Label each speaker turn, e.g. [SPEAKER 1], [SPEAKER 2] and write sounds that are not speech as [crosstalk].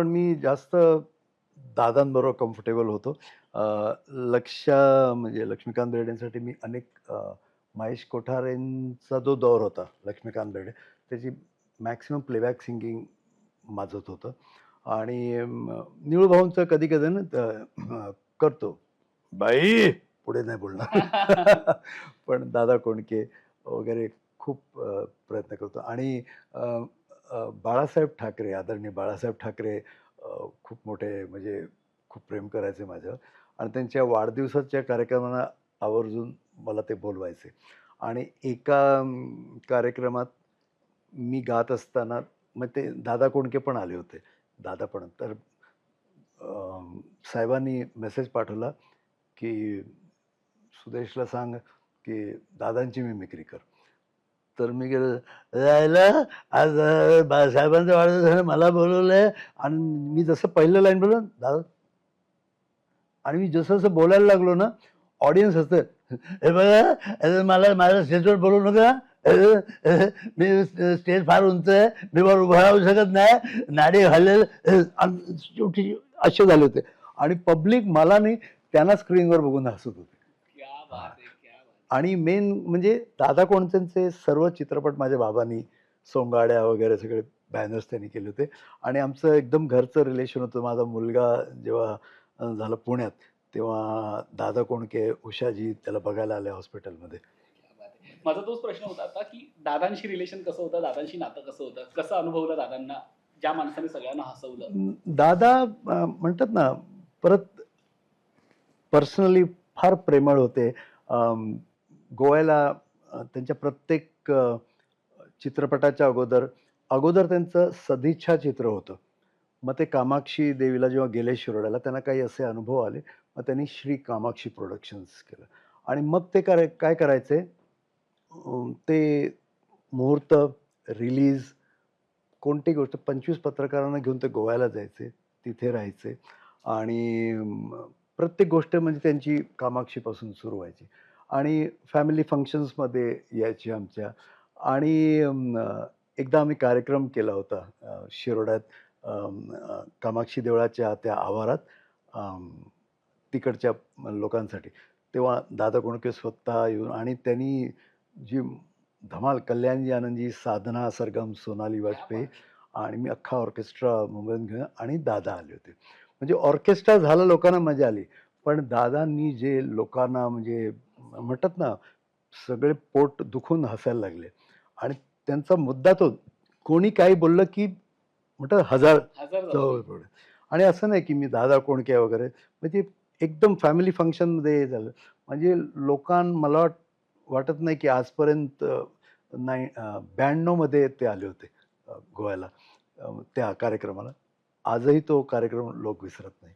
[SPEAKER 1] पण मी जास्त दादांबरोबर कम्फर्टेबल होतो. लक्षा म्हणजे लक्ष्मीकांत बेर्डेंसाठी मी अनेक महेश कोठारेंचा जो दौर होता लक्ष्मीकांत बेर्डे त्याची मॅक्सिमम प्लेबॅक सिंगिंग माझंच होतं. आणि निळूभाऊंचं कधी कधी ना त- करतो. बाई पुढे नाही बोलणार. [laughs] पण दादा कोणके वगैरे खूप प्रयत्न करतो. आणि बाळासाहेब ठाकरे आदरणीय बाळासाहेब ठाकरे खूप मोठे म्हणजे खूप प्रेम करायचे माझ्यावर आणि त्यांच्या वाढदिवसाच्या कार्यक्रमांना आवर्जून मला ते बोलवायचे. आणि एका कार्यक्रमात मी गात असताना मग ते दादा कोणके पण आले होते. दादा पण. तर साहेबांनी मेसेज पाठवला की सुदेशला सांग की दादांची मी मिक्री कर. तर मी गेलो. राहिला. आज अं, बाळासाहेबांचा वाढदिवस आहे, मला बोलवलंय. आणि मी जसं पहिलं लाईन बोललो दादा आणि मी जसं जसं बोलायला लागलो ना ऑडियन्स असतं. हे बघा मला माझ्या स्टेजवर बोलू नका. मी स्टेज फार उंच आहे. मी वर उभं राहू शकत नाही. नाडी घालेल आणि शेवटी असे झाले होते. आणि पब्लिक मला नाही त्यांना स्क्रीनवर बघून हसत होते. आणि मेन म्हणजे दादा कोणत्यांचे सर्व चित्रपट माझ्या बाबांनी सोंगाड्या वगैरे सगळे बॅनर्स त्यांनी केले होते. आणि आमचं एकदम घरचं रिलेशन होतं. माझा मुलगा जेव्हा झाला पुण्यात तेव्हा दादा कोणके उषाजी त्याला बघायला आले हॉस्पिटलमध्ये.
[SPEAKER 2] माझा तोच प्रश्न होता आता की दादांशी रिलेशन कसं होतं? दादांशी नातं कसं होतं? कसं अनुभवलं दादांना? ज्या माणसाने सगळ्यांना हसवलं?
[SPEAKER 1] दादा म्हणतात ना परत पर्सनली फार प्रेमळ होते. गोव्याला त्यांच्या प्रत्येक चित्रपटाच्या अगोदर अगोदर त्यांचं सदिच्छा चित्र होतं. मग ते कामाक्षी देवीला जेव्हा गेले शिरोड्याला त्यांना काही असे अनुभव आले मग त्यांनी श्री कामाक्षी प्रोडक्शन्स केलं. आणि मग ते कराय काय करायचे? ते मुहूर्त रिलीज कोणती गोष्ट पंचवीस पत्रकारांना घेऊन ते गोव्याला जायचे तिथे राहायचे. आणि प्रत्येक गोष्ट म्हणजे त्यांची कामाक्षीपासून सुरू व्हायची. आणि फॅमिली फंक्शन्समध्ये यायची आमच्या. आणि एकदा आम्ही कार्यक्रम केला होता शिरोड्यात कामाक्षी देवळाच्या त्या आवारात तिकडच्या लोकांसाठी. तेव्हा दादा कोणके स्वतः येऊन आणि त्यांनी जी धमाल कल्याणजी आनंदजी साधना सरगम सोनाली वाजपेयी आणि मी अख्खा ऑर्केस्ट्रा मुंबईत घेऊन आणि दादा आले होते. म्हणजे ऑर्केस्ट्रा झालं लोकांना मजा आली. पण दादांनी जे लोकांना म्हणजे म्हणतात ना सगळे पोट दुखून हसायला लागले. आणि त्यांचा मुद्दा तो कोणी काही बोललं की म्हणतात हजार. जवळ आणि असं नाही की मी दादा कोणके वगैरे म्हणजे एकदम फॅमिली फंक्शनमध्ये हे झालं. म्हणजे लोकां मला वाट वाटत नाही की आजपर्यंत नाही ब्याण्णवमध्ये ते आले होते गोव्याला त्या कार्यक्रमाला. आजही तो कार्यक्रम लोक विसरत नाही